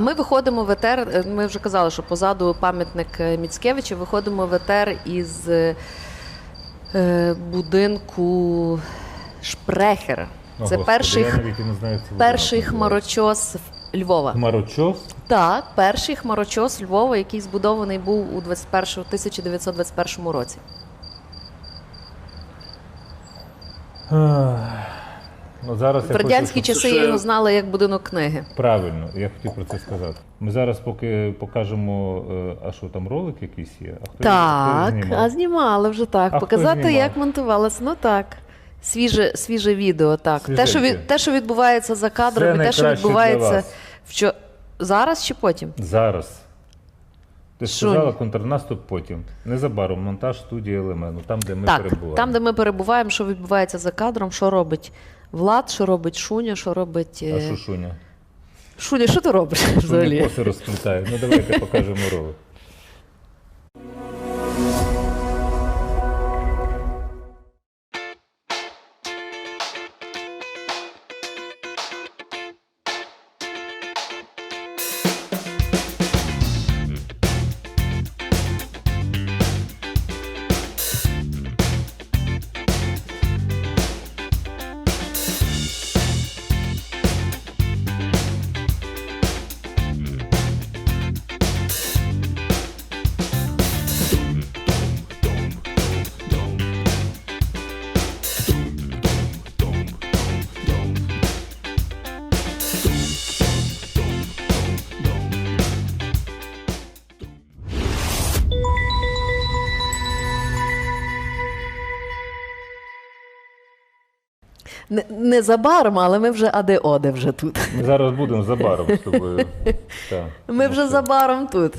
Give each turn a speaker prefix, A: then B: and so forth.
A: Ми виходимо в етер. е, Ми вже казали, що позаду пам'ятник е, Міцкевича. Виходимо в етер із е, будинку Шпрехер.
B: О,
A: Це
B: Господи,
A: перший,
B: я не знаю, це
A: перший хмарочос Львова.
B: Хмарочос?
A: Так, перший хмарочос Львова, який збудований був у 21, 1921 році.
B: Ну, зараз
A: В
B: я
A: радянські
B: хочу, щоб-
A: часи його знали як будинок книги.
B: Правильно, я хотів про це сказати. Ми зараз поки покажемо, е, а що там ролик якийсь є? А хто хто
A: Так,
B: знімав?
A: а знімали вже так.
B: А хто
A: Показати,
B: знімав?
A: як монтувалося. Ну так. Свіже, свіже відео, так. Те що,
B: Свіженьке.
A: від, те, що відбувається за кадром, і те, що
B: найкраще для
A: відбувається
B: вас.
A: вчо... зараз чи потім?
B: Зараз. Ти
A: Що
B: сказала контрнаступ потім. Незабаром монтаж студії Елемену, там, де ми
A: так,
B: перебуваємо.
A: там, де ми перебуваємо, що відбувається за кадром, що робить Влад, що робить Шуня, що робить.
B: А
A: е,
B: що Шуня?
A: Шуня, що ти робиш
B: Шуня
A: взагалі?
B: коси розплітає. Ну давайте покажемо ролик.
A: Не, незабаром, але ми вже аде-оде вже тут.
B: Ми зараз будемо за баром з тобою. Та,
A: Ми вже
B: Ну,
A: забаром тут.